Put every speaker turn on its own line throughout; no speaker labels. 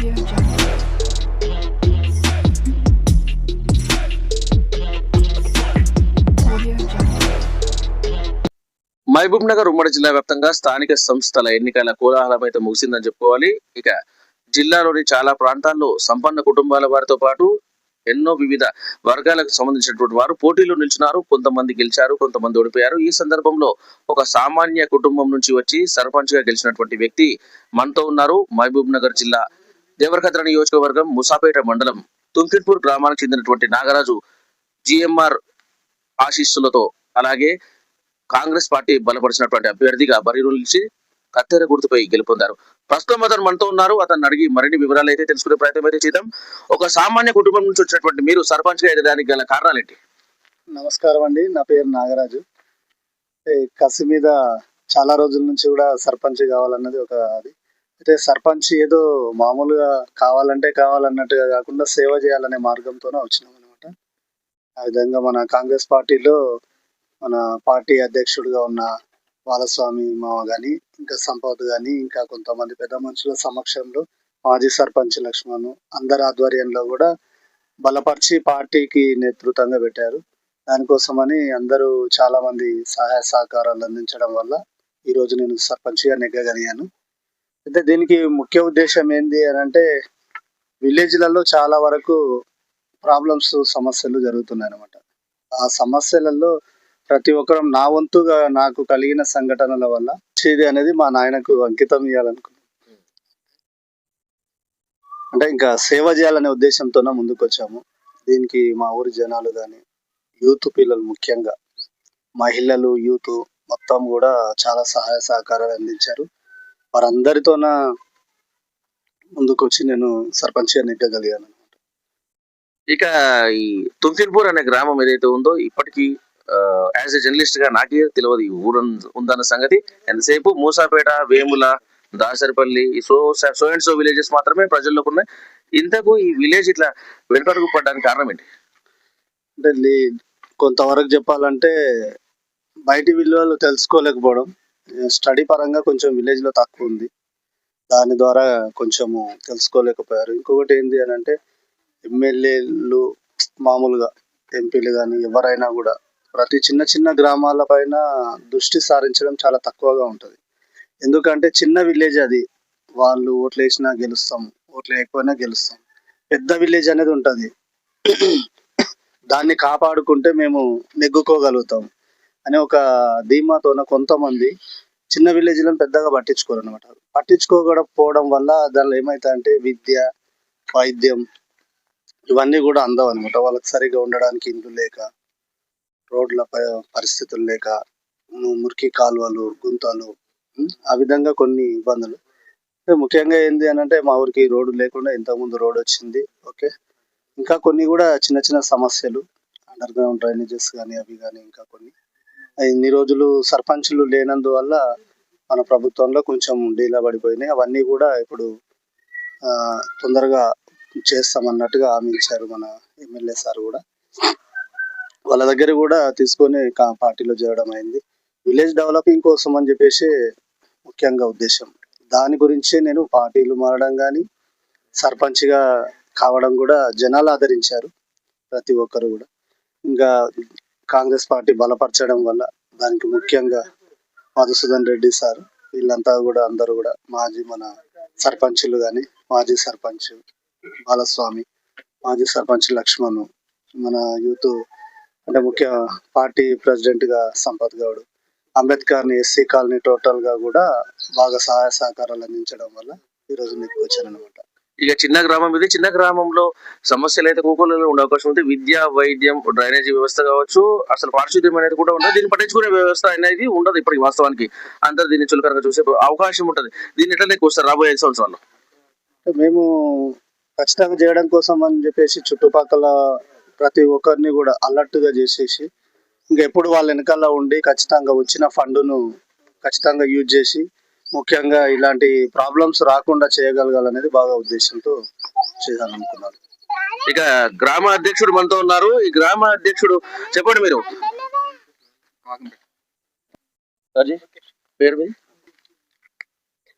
మహబూబ్ నగర్ ఉమ్మడి జిల్లా వ్యాప్తంగా స్థానిక సంస్థల ఎన్నికల కోలాహలం అయితే ముగిసిందని చెప్పుకోవాలి. ఇక జిల్లాలోని చాలా ప్రాంతాల్లో సంపన్న కుటుంబాల వారితో పాటు ఎన్నో వివిధ వర్గాలకు సంబంధించినటువంటి వారు పోటీలో నిలిచినారు కొంతమంది గెలిచారు కొంతమంది ఓడిపోయారు. ఈ సందర్భంలో ఒక సామాన్య కుటుంబం నుంచి వచ్చి సర్పంచ్గా గెలిచినటువంటి వ్యక్తి మనతో ఉన్నారు. మహబూబ్ నగర్ జిల్లా దేవరకద్ర నియోజకవర్గం ముసాపేట మండలం తుంకిన్పూర్ గ్రామానికి చెందినటువంటి నాగరాజు జిఎంఆర్ ఆశీస్సులతో అలాగే కాంగ్రెస్ పార్టీ బలపరిచినటువంటి అభ్యర్థిగా బరిలో నిలిచి కత్తెర గుర్తుపై గెలుపొందారు. ప్రస్తుతం అతను మనతో ఉన్నారు. అతను అడిగి మరిన్ని వివరాలు అయితే తెలుసుకునే ప్రయత్నం అయితే చేద్దాం. ఒక సామాన్య కుటుంబం నుంచి వచ్చినటువంటి మీరు సర్పంచ్గా ఎదగడానికి గల కారణాలు ఏంటి?
నమస్కారం అండి. నా పేరు నాగరాజు. కసి మీద చాలా రోజుల నుంచి కూడా సర్పంచ్ కావాలన్నది ఒక అది. అయితే సర్పంచ్ ఏదో మామూలుగా కావాలంటే కావాలన్నట్టుగా కాకుండా సేవ చేయాలనే మార్గంతోనే వచ్చినాం అనమాట ఆ విధంగా మన కాంగ్రెస్ పార్టీలో మన పార్టీ అధ్యక్షుడిగా ఉన్న బాలస్వామి మామ కానీ ఇంకా సంపత్ కానీ ఇంకా కొంతమంది పెద్ద మనుషుల సమక్షంలో మాజీ సర్పంచ్ లక్ష్మణ్ అందరి ఆధ్వర్యంలో కూడా బలపరిచి పార్టీకి నేతృత్వంగా పెట్టారు. దానికోసమని అందరూ చాలా మంది సహాయ సహకారాలు అందించడం వల్ల ఈరోజు నేను సర్పంచ్గా నెగ్గగలిగాను. అయితే దీనికి ముఖ్య ఉద్దేశం ఏంది అని అంటే విలేజ్లలో చాలా వరకు ప్రాబ్లమ్స్ సమస్యలు జరుగుతున్నాయి అనమాట ఆ సమస్యలలో ప్రతి ఒక్కరం నా వంతుగా నాకు కలిగిన సంఘటనల వల్ల ఇది అనేది మా నాయనకు అంకితం ఇవ్వాలనుకున్నాను అంటే ఇంకా సేవ చేయాలనే ఉద్దేశంతోనే ముందుకు వచ్చాము దీనికి మా ఊరి జనాలు కానీ యూత్ పిల్లలు ముఖ్యంగా మహిళలు యూత్ మొత్తం కూడా చాలా సహాయ సహకారాలు అందించారు. వారందరితోన ముందుకు వచ్చి నేను సర్పంచ్గా నెగ్గగలిగాను.
ఇక ఈ తుంకిన్పూర్ అనే గ్రామం ఏదైతే ఉందో ఇప్పటికీ యాజ్ ఎ జర్నలిస్ట్గా నాకే తెలియదు ఈ ఊరు ఉందన్న సంగతి. ఎంతసేపు మూసాపేట వేముల దాసరిపల్లి ఈ so so and so villages మాత్రమే ప్రజల్లోకి ఉన్నాయి. ఇంతకు ఈ విలేజ్ ఇట్లా వెనుకడుగు పడడానికి కారణం ఏంటి?
అంటే కొంతవరకు చెప్పాలంటే బయటి విలువలు తెలుసుకోలేకపోవడం స్టడీ పరంగా కొంచెం విలేజ్లో తక్కువ ఉంది. దాని ద్వారా కొంచెము తెలుసుకోలేకపోయారు. ఇంకొకటి ఏంటి అని అంటే ఎమ్మెల్యేలు మామూలుగా ఎంపీలు కానీ ఎవరైనా కూడా ప్రతి చిన్న చిన్న గ్రామాల పైన దృష్టి సారించడం చాలా తక్కువగా ఉంటుంది. ఎందుకంటే చిన్న విలేజ్ అది. వాళ్ళు ఓట్లు వేసినా గెలుస్తాం ఓట్లు వేయకపోయినా గెలుస్తాం పెద్ద విలేజ్ అనేది ఉంటుంది. దాన్ని కాపాడుకుంటే మేము నెగ్గుకోగలుగుతాం అనే ఒక ధీమాతోన కొంతమంది చిన్న విలేజ్లను పెద్దగా పట్టించుకోరు అనమాట పట్టించుకోకపోవడం వల్ల దానిలో ఏమైతే విద్య వైద్యం ఇవన్నీ కూడా అందవు అనమాట వాళ్ళకి సరిగా ఉండడానికి ఇండ్లు లేక రోడ్ల ప- పరిస్థితులు లేక మురికి కాలువలు గుంతలు ఆ విధంగా కొన్ని ఇబ్బందులు. ముఖ్యంగా ఏంది అని అంటే మా ఊరికి రోడ్డు లేకుండా ఇంతకుముందు రోడ్ వచ్చింది ఓకే. ఇంకా కొన్ని కూడా చిన్న చిన్న సమస్యలు అండర్ గ్రౌండ్ డ్రైనేజెస్ కానీ అవి కానీ ఇంకా కొన్ని. ఇన్ని రోజులు సర్పంచులు లేనందువల్ల మన ప్రభుత్వంలో కొంచెం డీలా పడిపోయినాయి. అవన్నీ కూడా ఇప్పుడు తొందరగా చేస్తామన్నట్టుగా హామీ ఇచ్చారు మన ఎమ్మెల్యే సార్ కూడా. వాళ్ళ దగ్గర కూడా తీసుకొని కా- పార్టీలో చేరడం అయింది. విలేజ్ డెవలపింగ్ కోసం అని చెప్పేసి ముఖ్యంగా ఉద్దేశం. దాని గురించే నేను పార్టీలు మారడం కానీ సర్పంచ్గా కావడం కూడా జనాలు ఆదరించారు ప్రతి ఒక్కరు కూడా. ఇంకా కాంగ్రెస్ పార్టీ బలపరచడం వల్ల దానికి ముఖ్యంగా మధుసూదన్ రెడ్డి సార్ వీళ్ళంతా కూడా అందరూ కూడా మాజీ మన సర్పంచులు కానీ మాజీ సర్పంచ్ బాలస్వామి మాజీ సర్పంచ్ లక్ష్మణ్ మన యూత్ అంటే ముఖ్య పార్టీ ప్రెసిడెంట్గా సంపత్ గౌడ్ అంబేద్కర్ని ఎస్సీ కాలనీ టోటల్గా కూడా బాగా సహాయ సహకారాలు అందించడం వల్ల ఈరోజు మీకు వచ్చాను అనమాట
ఇక చిన్న గ్రామం ఇది. చిన్న గ్రామంలో సమస్యలు అయితే కూకూలలో ఉండే అవకాశం ఉంది. విద్య వైద్యం డ్రైనేజీ వ్యవస్థ కావచ్చు అసలు పారిశుద్ధ్యం అనేది కూడా ఉండదు. దీన్ని పట్టించుకునే వ్యవస్థ అనేది ఉండదు ఇప్పటికి వాస్తవానికి. అందరు దీన్ని చులకరంగా చూసే అవకాశం ఉంటుంది. దీన్ని ఎట్లా వస్తారు రాబోయే సంవత్సరాల్లో?
మేము ఖచ్చితంగా చేయడం కోసం అని చెప్పేసి చుట్టుపక్కల ప్రతి ఒక్కరిని కూడా అలర్ట్గా చేసేసి ఇంకా ఎప్పుడు వాళ్ళ వెనకాల ఉండి ఖచ్చితంగా వచ్చిన ఫండ్ను ఖచ్చితంగా యూజ్ చేసి ముఖ్యంగా ఇలాంటి ప్రాబ్లమ్స్ రాకుండా చేయగలగాలనేది బాగా ఉద్దేశంతో చేయాలనుకున్నాను.
ఇక గ్రామ అధ్యక్షుడు మనతో ఉన్నారు. ఈ గ్రామ అధ్యక్షుడు చెప్పండి మీరు. పేరు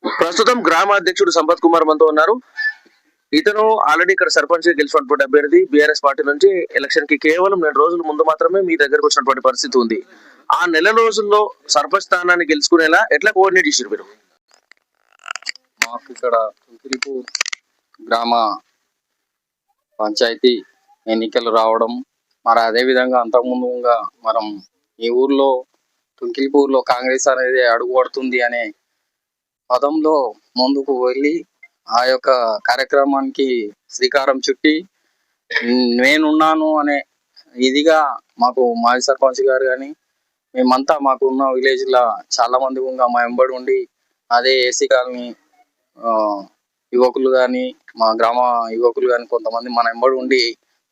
ప్రస్తుతం గ్రామ అధ్యక్షుడు సంపత్ కుమార్ మనతో ఉన్నారు. ఇతను ఆల్రెడీ ఇక్కడ సర్పంచ్ గెలిచినటువంటి అభ్యర్థి బీఆర్ఎస్ పార్టీ నుంచి ఎలక్షన్కి కేవలం రెండు రోజుల ముందు మాత్రమే మీ దగ్గరకు వచ్చినటువంటి పరిస్థితి ఉంది. ఆ నెల రోజుల్లో సర్పంచ్ స్థానాన్ని గెలుచుకునేలా ఎట్లా కోఆర్డినేట్ చేసారు మీరు?
మాకు ఇక్కడ తుంకిరిపూర్ గ్రామ పంచాయతీ ఎన్నికలు రావడం మరి అదే విధంగా అంతకుముందుగా మనం ఈ ఊర్లో తుంకిలిపూర్లో కాంగ్రెస్ అనేది అడుగుపడుతుంది అనే పదంలో ముందుకు వెళ్ళి ఆ యొక్క కార్యక్రమానికి శ్రీకారం చుట్టి నేనున్నాను అనే ఇదిగా మాకు మాజీ సర్పంచ్ గారు కానీ మేమంతా మాకు ఉన్న విలేజ్ లా చాలా మంది ఇంకా మా వెంబడి ఉండి అదే ఏసీ కాలనీ యువకులు కానీ మా గ్రామ యువకులు కానీ కొంతమంది మన వెంబడి ఉండి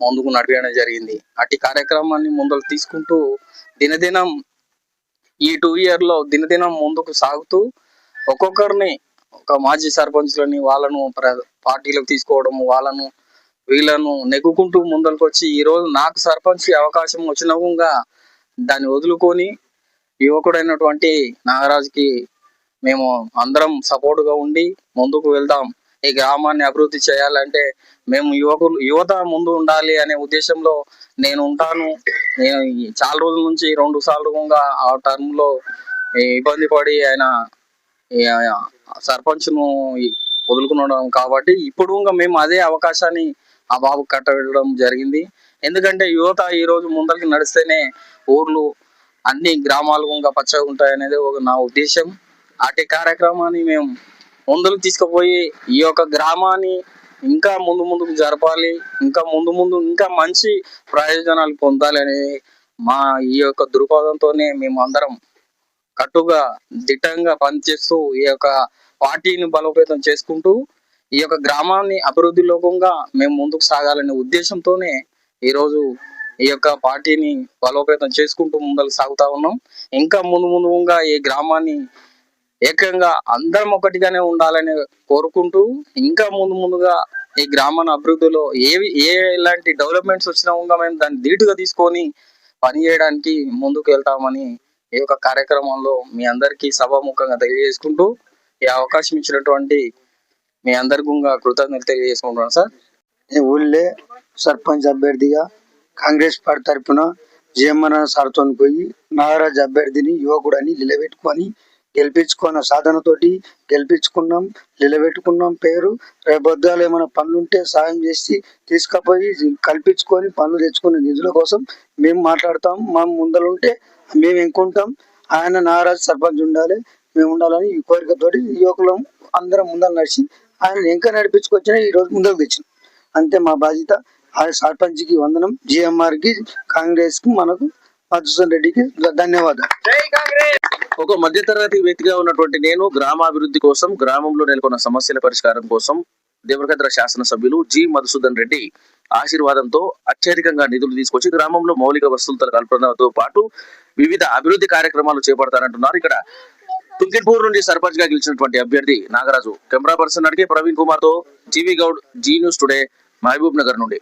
ముందుకు నడిపించడం జరిగింది. అట్టి కార్యక్రమాన్ని ముందుకు తీసుకుంటూ దినదినం ఈ టూ ఇయర్లో దినదినం ముందుకు సాగుతూ ఒక్కొక్కరిని ఒక మాజీ సర్పంచ్లని వాళ్ళను ప్ర- పార్టీలకు తీసుకోవడం వాళ్ళను వీళ్ళను నెగ్గుకుంటూ ముందరకు వచ్చి ఈ రోజు నాకు సర్పంచ్ అవకాశం వచ్చినవుగా దాన్ని వదులుకొని యువకుడైనటువంటి నాగరాజుకి మేము అందరం సపోర్ట్గా ఉండి ముందుకు వెళ్దాం. ఈ గ్రామాన్ని అభివృద్ధి చేయాలంటే మేము యువకులు యువత ముందు ఉండాలి అనే ఉద్దేశంలో నేను ఉంటాను. నేను చాలా రోజుల నుంచి రెండు సార్లుగా ఆ టర్మ్లో ఇబ్బంది పడి ఆయన సర్పంచ్ను వదులుకున్నాం కాబట్టి ఇప్పుడు ఇంకా మేము అదే అవకాశాన్ని ఆ బాబు కట్టబెట్టడం జరిగింది. ఎందుకంటే యువత ఈ రోజు ముందరికి నడిస్తేనే ఊర్లు అన్ని గ్రామాలు ఇంకా పచ్చగా ఉంటాయి అనేది ఒక నా ఉద్దేశం. అటు కార్యక్రమాన్ని మేము ముందుకు తీసుకుపోయి ఈ యొక్క గ్రామాన్ని ఇంకా ముందు ముందుకు జరపాలి ఇంకా ముందు ముందు ఇంకా మంచి ప్రయోజనాలు పొందాలి అనేది మా ఈ యొక్క దృక్పథంతోనే మేము అందరం కట్టుగా దిట్టంగా పనిచేస్తూ ఈ యొక్క పార్టీని బలోపేతం చేసుకుంటూ ఈ యొక్క గ్రామాన్ని అభివృద్ధి లోకంగా మేము ముందుకు సాగాలనే ఉద్దేశంతోనే ఈరోజు ఈ యొక్క పార్టీని బలోపేతం చేసుకుంటూ ముందరకు సాగుతా ఉన్నాం. ఇంకా ముందు ముందుగా ఈ గ్రామాన్ని ఏకంగా అందరం ఒకటిగానే ఉండాలని కోరుకుంటూ ఇంకా ముందు ముందుగా ఈ గ్రామాన్ని అభివృద్ధిలో ఏవి ఏ ఎలాంటి డెవలప్మెంట్స్ వచ్చినా కూడా మేము దాన్ని ధీటుగా తీసుకొని పని చేయడానికి ముందుకు వెళ్తామని ఈ యొక్క కార్యక్రమంలో మీ అందరికీ సభాముఖంగా తెలియజేసుకుంటూ ఈ అవకాశం ఇచ్చినటువంటి మీ అందరికీ కృతజ్ఞతలు తెలియజేసుకుంటున్నాను సార్.
ఈ ఊళ్ళే సర్పంచ్ అభ్యర్థిగా కాంగ్రెస్ పార్టీ తరఫున జీఎంఆర్ సార్తో పోయి నాగరాజ్ అభ్యర్థిని యువకుడని నిలబెట్టుకొని గెలిపించుకున్న సాధనతోటి గెలిపించుకున్నాం నిలబెట్టుకున్నాం పేరు. రేపొద్దాలు ఏమైనా పనులు ఉంటే సాయం చేసి తీసుకుపోయి కల్పించుకొని పనులు తెచ్చుకునే నిధుల కోసం మేము మాట్లాడతాం. మా ముందలుంటే మేము ఎంకుంటాం ఆయన నాగరాజ్ సర్పంచ్ ఉండాలి మేము ఉండాలని ఈ కోరికతోటి యువకులం అందరం ముందర నడిచి ఆయన ఇంకా నడిపించుకొచ్చినా ఈ రోజు ముందుకు తెచ్చినాం. అంతే మా బాధ్యత. ఆ సర్పంచ్కి వందనం జిఎంఆర్కి కాంగ్రెస్కి మనకు మధుసూదన్ రెడ్డికి ధన్యవాదాలు.
ఒక మధ్యతరగతి వ్యక్తిగా ఉన్నటువంటి నేను గ్రామాభివృద్ధి కోసం గ్రామంలో నెలకొన్న సమస్యల పరిష్కారం కోసం దేవరకద్ర శాసనసభ్యులు జి మధుసూదన్ రెడ్డి ఆశీర్వాదంతో అత్యధికంగా నిధులు తీసుకొచ్చి గ్రామంలో మౌలిక వస్తువుల కల్పనతో పాటు వివిధ అభివృద్ధి కార్యక్రమాలు చేపడతారంటున్నారు ఇక్కడ తుంకిపూర్ నుండి సర్పంచ్గా గెలిచినటువంటి అభ్యర్థి నాగరాజు. కెమెరా పర్సన్ అడిగే ప్రవీణ్ కుమార్తో G V Goud Zee news today Mahabubnagar నుండి.